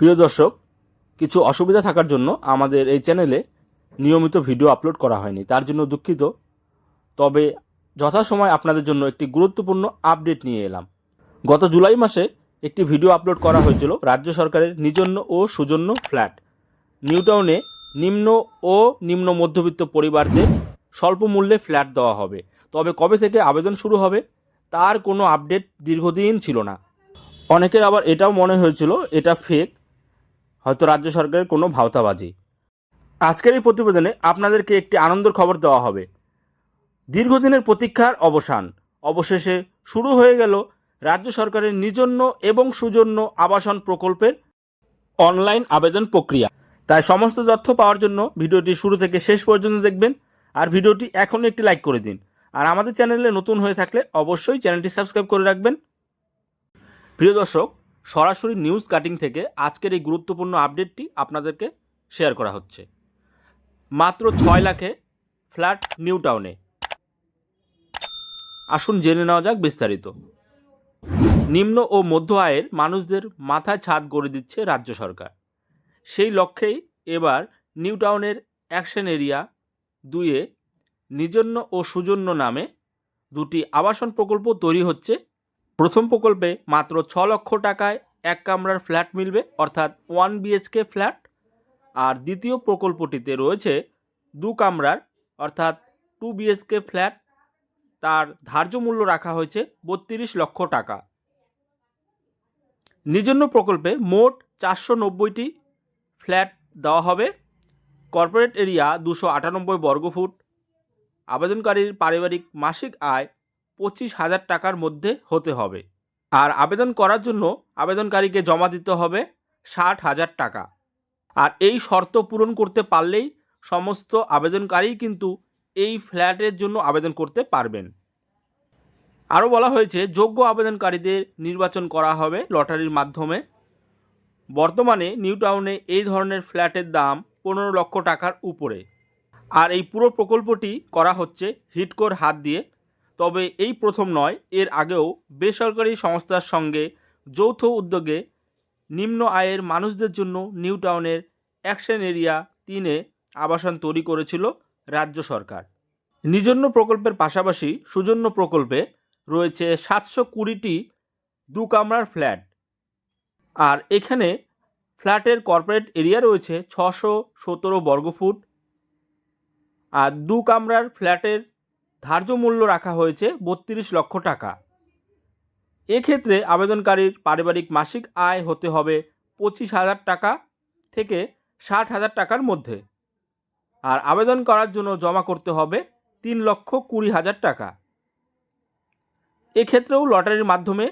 প্রিয় দর্শক, কিছু অসুবিধা থাকার জন্য আমাদের এই চ্যানেলে নিয়মিত ভিডিও আপলোড করা হয়নি। তার জন্য দুঃখিত। তবে যথাসময় আপনাদের জন্য একটি গুরুত্বপূর্ণ আপডেট নিয়ে এলাম। গত জুলাই মাসে একটি ভিডিও আপলোড করা হয়েছিল রাজ্য সরকারের নিজন্য ও সুজন্য ফ্ল্যাট। নিউটাউনে নিম্ন ও নিম্ন মধ্যবিত্ত পরিবারদের স্বল্প মূল্যে ফ্ল্যাট দেওয়া হবে। তবে কবে থেকে আবেদন শুরু হবে, তার কোনো আপডেট দীর্ঘদিন ছিল না। অনেকের আবার এটাও মনে হয়েছিল, এটা ফেক হয়তো রাজ্য সরকারের কোনো ভাওতাবাজি। আজকের এই প্রতিবেদনে আপনাদেরকে একটি আনন্দের খবর দেওয়া হবে। দীর্ঘদিনের প্রতীক্ষার অবসান। অবশেষে শুরু হয়ে গেল রাজ্য সরকারের নিজন্য এবং সুজন্য আবাসন প্রকল্পের অনলাইন আবেদন প্রক্রিয়া। তাই সমস্ত তথ্য পাওয়ার জন্য ভিডিওটি শুরু থেকে শেষ পর্যন্ত দেখবেন আর ভিডিওটি এখনই একটি লাইক করে দিন। আর আমাদের চ্যানেলে নতুন হয়ে থাকলে অবশ্যই চ্যানেলটি সাবস্ক্রাইব করে রাখবেন। প্রিয় দর্শক সরাসরি নিউজ কাটিং থেকে আজকের এই গুরুত্বপূর্ণ আপডেটটি আপনাদেরকে শেয়ার করা হচ্ছে। মাত্র ছয় লাখে ফ্ল্যাট নিউ টাউনে আসুন জেনে নেওয়া যাক বিস্তারিত। নিম্ন ও মধ্য আয়ের মানুষদের মাথায় ছাদ গড়ে দিচ্ছে রাজ্য সরকার। সেই লক্ষ্যেই এবার নিউ টাউনের অ্যাকশন এরিয়া দুইয়ে নিজন্য ও সুজন্য নামে দুটি আবাসন প্রকল্প তৈরি হচ্ছে প্রথম প্রকল্পে মাত্র ছ লক্ষ টাকায় এক কামরার ফ্ল্যাট মিলবে, অর্থাৎ ওয়ান বিএচকে ফ্ল্যাট আর দ্বিতীয় প্রকল্পটিতে রয়েছে দু কামরার, অর্থাৎ টু বিএচকে ফ্ল্যাট তার ধার্য মূল্য রাখা হয়েছে বত্রিশ লক্ষ টাকা। নিজন্য প্রকল্পে মোট চারশো নব্বইটি ফ্ল্যাট দেওয়া হবে। কর্পোরেট এরিয়া দুশো আটানব্বই বর্গফুট আবেদনকারীর পারিবারিক মাসিক আয় পঁচিশ হাজার টাকার মধ্যে হতে হবে। আর আবেদন করার জন্য আবেদনকারীকে জমা দিতে হবে ষাট হাজার টাকা। আর এই শর্ত পূরণ করতে পারলেই সমস্ত আবেদনকারী কিন্তু এই ফ্ল্যাটের জন্য আবেদন করতে পারবেন। আরও বলা হয়েছে, যোগ্য আবেদনকারীদের নির্বাচন করা হবে লটারির মাধ্যমে। বর্তমানে নিউ টাউনে এই ধরনের ফ্ল্যাটের দাম পনেরো লক্ষ টাকার উপরে। আর এই পুরো প্রকল্পটি করা হচ্ছে হিটকোর হাত দিয়ে। তবে এই প্রথম নয়, এর আগেও বেসরকারি সংস্থার সঙ্গে যৌথ উদ্যোগে নিম্ন আয়ের মানুষদের জন্য নিউ টাউনের অ্যাকশন এরিয়া তিনে আবাসন তৈরি করেছিল রাজ্য সরকার। নিজন্য প্রকল্পের পাশাপাশি সুজন্য প্রকল্পে রয়েছে সাতশো কুড়িটি দু কামরার ফ্ল্যাট। আর এখানে ফ্ল্যাটের কর্পোরেট এরিয়া রয়েছে ছশো সতেরো বর্গফুট আর দু কামরার ফ্ল্যাটের ধার্য মূল্য রাখা হয়েছে বত্রিশ লক্ষ টাকা। এক্ষেত্রে আবেদনকারীর পারিবারিক মাসিক আয় হতে হবে পঁচিশ হাজার টাকা থেকে ষাট হাজার টাকার মধ্যে। আর আবেদন করার জন্য জমা করতে হবে তিন লক্ষ কুড়ি হাজার টাকা। এক্ষেত্রেও লটারির মাধ্যমে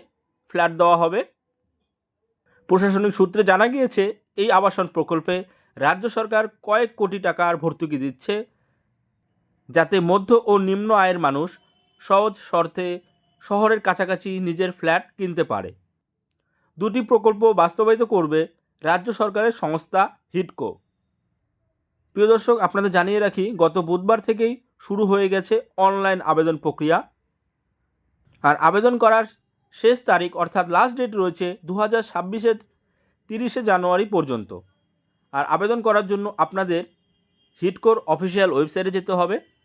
ফ্ল্যাট দেওয়া হবে। প্রশাসনিক সূত্রে জানা গিয়েছে, এই আবাসন প্রকল্পে রাজ্য সরকার কয়েক কোটি টাকার ভর্তুকি দিচ্ছে যাতে মধ্য ও নিম্ন আয়ের মানুষ সহজ শর্তে শহরের কাছাকাছি নিজের ফ্ল্যাট কিনতে পারে। দুটি প্রকল্প বাস্তবায়িত করবে রাজ্য সরকারের সংস্থা হিটকো। প্রিয় দর্শক, আপনাদের জানিয়ে রাখি, গত বুধবার থেকেই শুরু হয়ে গেছে অনলাইন আবেদন প্রক্রিয়া। আর আবেদন করার শেষ তারিখ, অর্থাৎ লাস্ট ডেট রয়েছে দু হাজার ছাব্বিশের তিরিশে জানুয়ারি পর্যন্ত। আর আবেদন করার জন্য আপনাদের হিটকোর অফিসিয়াল ওয়েবসাইটে যেতে হবে।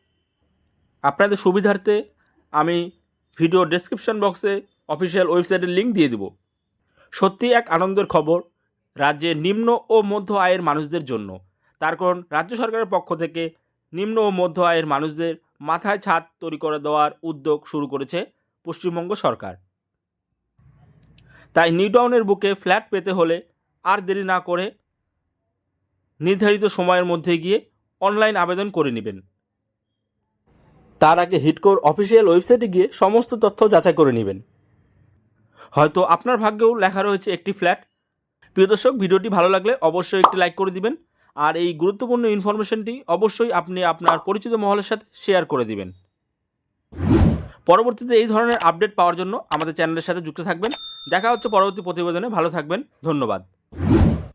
আপনাদের সুবিধার্থে আমি ভিডিও ডেসক্রিপশন বক্সে অফিসিয়াল ওয়েবসাইটের লিঙ্ক দিয়ে দেব। সত্যি এক আনন্দের খবর রাজ্যের নিম্ন ও মধ্য আয়ের মানুষদের জন্য। তার কারণ, রাজ্য সরকারের পক্ষ থেকে নিম্ন ও মধ্য আয়ের মানুষদের মাথায় ছাদ তৈরি করে দেওয়ার উদ্যোগ শুরু করেছে পশ্চিমবঙ্গ সরকার। তাই নিউটাউনের বুকে ফ্ল্যাট পেতে হলে আর দেরি না করে নির্ধারিত সময়ের মধ্যে গিয়ে অনলাইন আবেদন করে নেবেন। তার আগে হিটকোর অফিসিয়াল ওয়েবসাইটে গিয়ে সমস্ত তথ্য যাচাই করে নেবেন। হয়তো আপনার ভাগ্যেও লেখা রয়েছে একটি ফ্ল্যাট। প্রিয় দর্শক, ভিডিওটি ভালো লাগলে অবশ্যই একটি লাইক করে দিবেন। আর এই গুরুত্বপূর্ণ ইনফরমেশনটি অবশ্যই আপনি আপনার পরিচিত মহলের সাথে শেয়ার করে দিবেন। পরবর্তীতে এই ধরনের আপডেট পাওয়ার জন্য আমাদের চ্যানেলের সাথে যুক্ত থাকবেন। দেখা হচ্ছে পরবর্তী প্রতিবেদনে। ভালো থাকবেন। ধন্যবাদ।